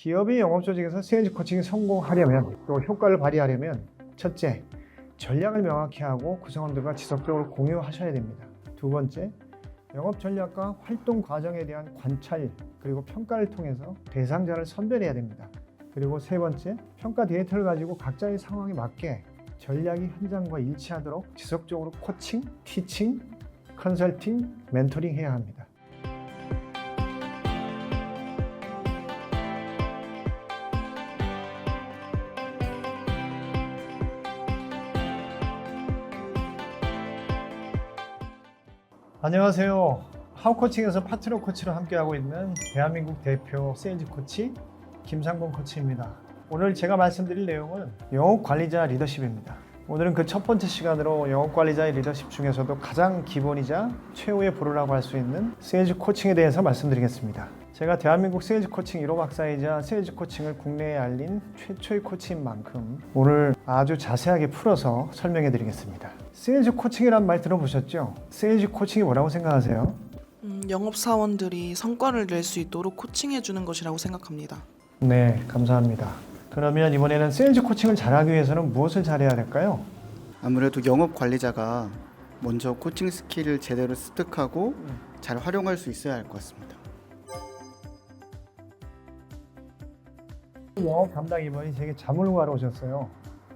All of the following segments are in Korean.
기업이 영업 조직에서 세일즈 코칭이 성공하려면 또 효과를 발휘하려면 첫째, 전략을 명확히 하고 구성원들과 지속적으로 공유하셔야 됩니다. 두 번째, 영업 전략과 활동 과정에 대한 관찰 그리고 평가를 통해서 대상자를 선별해야 됩니다. 그리고 세 번째, 평가 데이터를 가지고 각자의 상황에 맞게 전략이 현장과 일치하도록 지속적으로 코칭, 티칭, 컨설팅, 멘토링 해야 합니다. 안녕하세요. 하우코칭에서 파트너 코치로 함께하고 있는 대한민국 대표 세일즈 코치 김상곤 코치입니다. 오늘 제가 말씀드릴 내용은 영업 관리자 리더십입니다. 오늘은 그 첫 번째 시간으로 영업 관리자의 리더십 중에서도 가장 기본이자 최후의 보루라고 할 수 있는 세일즈 코칭에 대해서 말씀드리겠습니다. 제가 대한민국 세일즈 코칭 1호 박사이자 세일즈 코칭을 국내에 알린 최초의 코치인 만큼 오늘 아주 자세하게 풀어서 설명해 드리겠습니다. 세일즈 코칭이란 말 들어보셨죠? 세일즈 코칭이 뭐라고 생각하세요? 음, 영업 사원들이 성과를 낼 수 있도록 코칭해 주는 것이라고 생각합니다. 네, 감사합니다. 그러면 이번에는 세일즈 코칭을 잘하기 위해서는 무엇을 잘해야 될까요? 아무래도 영업 관리자가 먼저 코칭 스킬을 제대로 습득하고 잘 활용할 수 있어야 할 것 같습니다. 영업 담당 임원이 제게 자문을 구하러 오셨어요.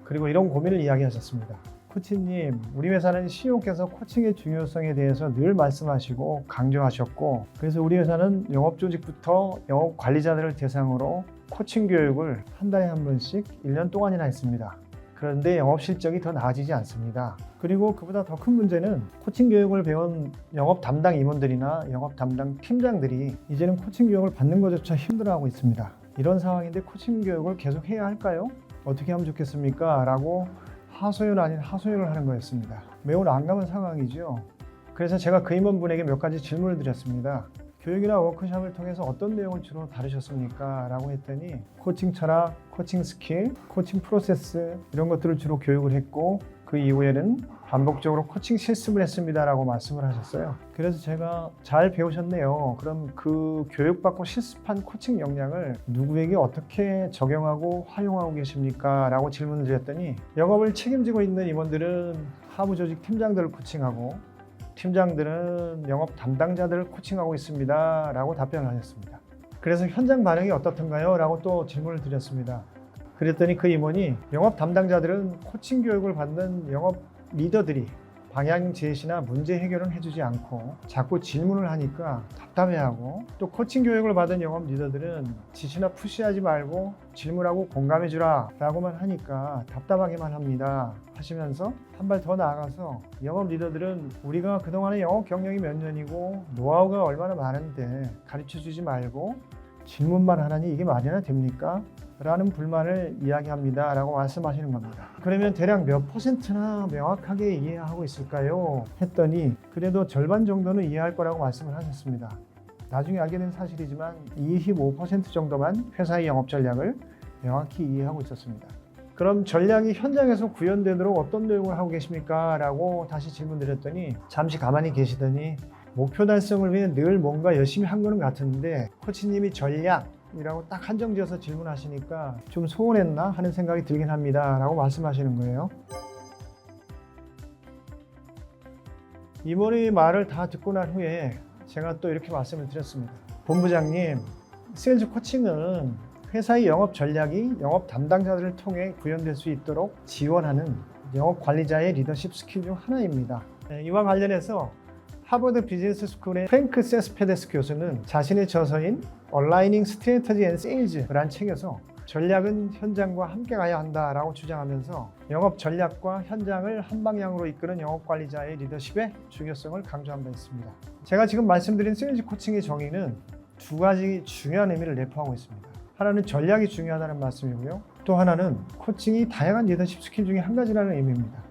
그리고 이런 고민을 이야기하셨습니다. 코치님, 우리 회사는 CEO께서 코칭의 중요성에 대해서 늘 말씀하시고 강조하셨고, 그래서 우리 회사는 영업 조직부터 영업 관리자들을 대상으로 코칭 교육을 한 달에 한 번씩 1년 동안이나 했습니다. 그런데 영업 실적이 더 나아지지 않습니다. 그리고 그보다 더 큰 문제는 코칭 교육을 배운 영업 담당 임원들이나 영업 담당 팀장들이 이제는 코칭 교육을 받는 것조차 힘들어하고 있습니다. 이런 상황인데 코칭 교육을 계속 해야 할까요? 어떻게 하면 좋겠습니까? 라고 하소연 아닌 하소연을 하는 거였습니다. 매우 난감한 상황이죠. 그래서 제가 그 임원분에게 몇 가지 질문을 드렸습니다. 교육이나 워크숍을 통해서 어떤 내용을 주로 다루셨습니까? 라고 했더니 코칭 철학, 코칭 스킬, 코칭 프로세스 이런 것들을 주로 교육을 했고 그 이후에는 반복적으로 코칭 실습을 했습니다 라고 말씀을 하셨어요. 그래서 제가 잘 배우셨네요. 그럼 그 교육받고 실습한 코칭 역량을 누구에게 어떻게 적용하고 활용하고 계십니까? 라고 질문을 드렸더니 영업을 책임지고 있는 임원들은 하부 조직 팀장들을 코칭하고 팀장들은 영업 담당자들을 코칭하고 있습니다. 라고 답변을 하셨습니다. 그래서 현장 반응이 어떻던가요? 라고 또 질문을 드렸습니다. 그랬더니 그 임원이 영업 담당자들은 코칭 교육을 받는 영업 리더들이 방향 제시나 문제 해결은 해주지 않고 자꾸 질문을 하니까 답답해하고 또 코칭 교육을 받은 영업 리더들은 지시나 푸시하지 말고 질문하고 공감해 주라 라고만 하니까 답답하게만 합니다. 하시면서 한 발 더 나아가서 영업 리더들은 우리가 그동안의 영업 경력이 몇 년이고 노하우가 얼마나 많은데 가르쳐 주지 말고 질문만 하라니 이게 말이나 됩니까? 라는 불만을 이야기합니다. 라고 말씀하시는 겁니다. 그러면 대략 몇 퍼센트나 명확하게 이해하고 있을까요? 했더니 그래도 절반 정도는 이해할 거라고 말씀을 하셨습니다. 나중에 알게 된 사실이지만 25% 정도만 회사의 영업 전략을 명확히 이해하고 있었습니다. 그럼 전략이 현장에서 구현되도록 어떤 노력을 하고 계십니까? 라고 다시 질문 드렸더니 잠시 가만히 계시더니 목표 달성을 위해 늘 뭔가 열심히 한 거는 같은데 코치님이 전략 이라고 딱 한정지어서 질문하시니까 좀 소원했나 하는 생각이 들긴 합니다. 라고 말씀하시는 거예요. 이모의 말을 다 듣고 난 후에 제가 또 이렇게 말씀을 드렸습니다. 본부장님 세일즈 코칭은 회사의 영업 전략이 영업 담당자들을 통해 구현될 수 있도록 지원하는 영업 관리자의 리더십 스킬 중 하나입니다. 네, 이와 관련해서 하버드 비즈니스 스쿨의 프랭크 세스페데스 교수는 자신의 저서인 Aligning Strategy and Sales란 책에서 전략은 현장과 함께 가야 한다라고 주장하면서 영업 전략과 현장을 한 방향으로 이끄는 영업 관리자의 리더십의 중요성을 강조한 바 있습니다. 제가 지금 말씀드린 세일즈 코칭의 정의는 두 가지 중요한 의미를 내포하고 있습니다. 하나는 전략이 중요하다는 말씀이고요. 또 하나는 코칭이 다양한 리더십 스킬 중에 한 가지라는 의미입니다.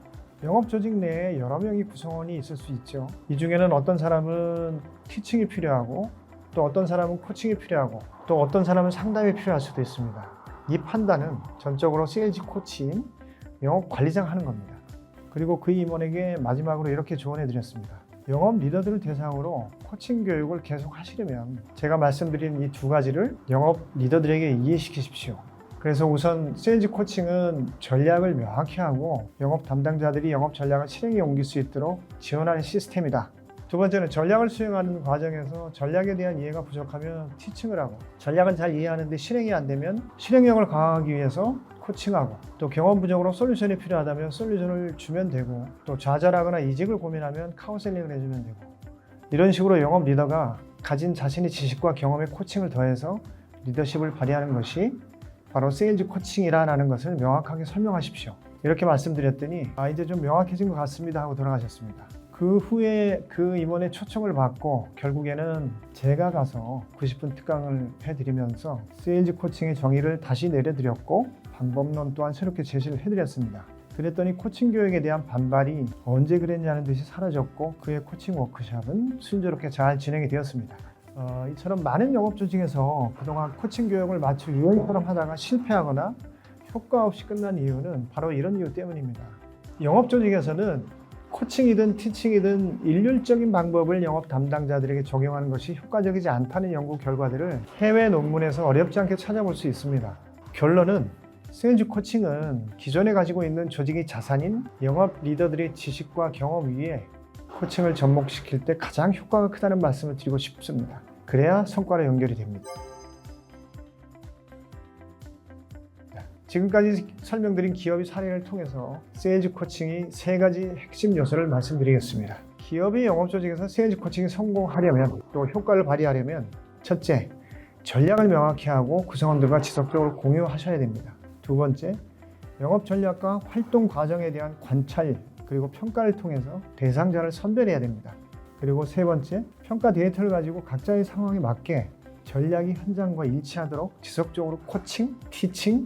영업 조직 내에 여러 명의 구성원이 있을 수 있죠. 이 중에는 어떤 사람은 티칭이 필요하고 또 어떤 사람은 코칭이 필요하고 또 어떤 사람은 상담이 필요할 수도 있습니다. 이 판단은 전적으로 세일즈 코치인 영업 관리자가 하는 겁니다. 그리고 그 임원에게 마지막으로 이렇게 조언해 드렸습니다. 영업 리더들을 대상으로 코칭 교육을 계속 하시려면 제가 말씀드린 이 두 가지를 영업 리더들에게 이해시키십시오. 그래서 우선 세일즈 코칭은 전략을 명확히 하고 영업 담당자들이 영업 전략을 실행에 옮길 수 있도록 지원하는 시스템이다. 두 번째는 전략을 수행하는 과정에서 전략에 대한 이해가 부족하면 티칭을 하고 전략은 잘 이해하는데 실행이 안 되면 실행력을 강화하기 위해서 코칭하고 또 경험 부족으로 솔루션이 필요하다면 솔루션을 주면 되고 또 좌절하거나 이직을 고민하면 카운셀링을 해주면 되고 이런 식으로 영업 리더가 가진 자신의 지식과 경험에 코칭을 더해서 리더십을 발휘하는 것이 바로 세일즈 코칭이라는 것을 명확하게 설명하십시오. 이렇게 말씀드렸더니 아 이제 좀 명확해진 것 같습니다 하고 돌아가셨습니다. 그 후에 그 임원의 초청을 받고 결국에는 제가 가서 90분 특강을 해드리면서 세일즈 코칭의 정의를 다시 내려드렸고 방법론 또한 새롭게 제시를 해드렸습니다. 그랬더니 코칭 교육에 대한 반발이 언제 그랬냐는 듯이 사라졌고 그의 코칭 워크샵은 순조롭게 잘 진행이 되었습니다. 어, 이처럼 많은 영업 조직에서 그동안 코칭 교육을 마치 유행처럼 하다가 실패하거나 효과 없이 끝난 이유는 바로 이런 이유 때문입니다. 영업 조직에서는 코칭이든 티칭이든 일률적인 방법을 영업 담당자들에게 적용하는 것이 효과적이지 않다는 연구 결과들을 해외 논문에서 어렵지 않게 찾아볼 수 있습니다. 결론은 세일즈 코칭은 기존에 가지고 있는 조직의 자산인 영업 리더들의 지식과 경험 위에 코칭을 접목시킬 때 가장 효과가 크다는 말씀을 드리고 싶습니다. 그래야 성과로 연결이 됩니다. 지금까지 설명드린 기업의 사례를 통해서 세일즈 코칭이 세 가지 핵심 요소를 말씀드리겠습니다. 기업의 영업 조직에서 세일즈 코칭이 성공하려면 또 효과를 발휘하려면 첫째, 전략을 명확히 하고 구성원들과 지속적으로 공유하셔야 됩니다. 두 번째, 영업 전략과 활동 과정에 대한 관찰 그리고 평가를 통해서 대상자를 선별해야 됩니다. 그리고 세 번째, 평가 데이터를 가지고 각자의 상황에 맞게 전략이 현장과 일치하도록 지속적으로 코칭, 티칭,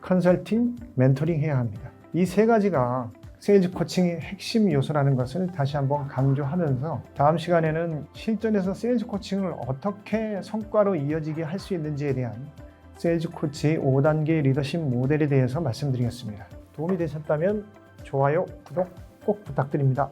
컨설팅, 멘토링 해야 합니다. 이 세 가지가 세일즈 코칭의 핵심 요소라는 것을 다시 한번 강조하면서 다음 시간에는 실전에서 세일즈 코칭을 어떻게 성과로 이어지게 할 수 있는지에 대한 세일즈 코치의 5단계 리더십 모델에 대해서 말씀드리겠습니다. 도움이 되셨다면 좋아요, 구독 꼭 부탁드립니다.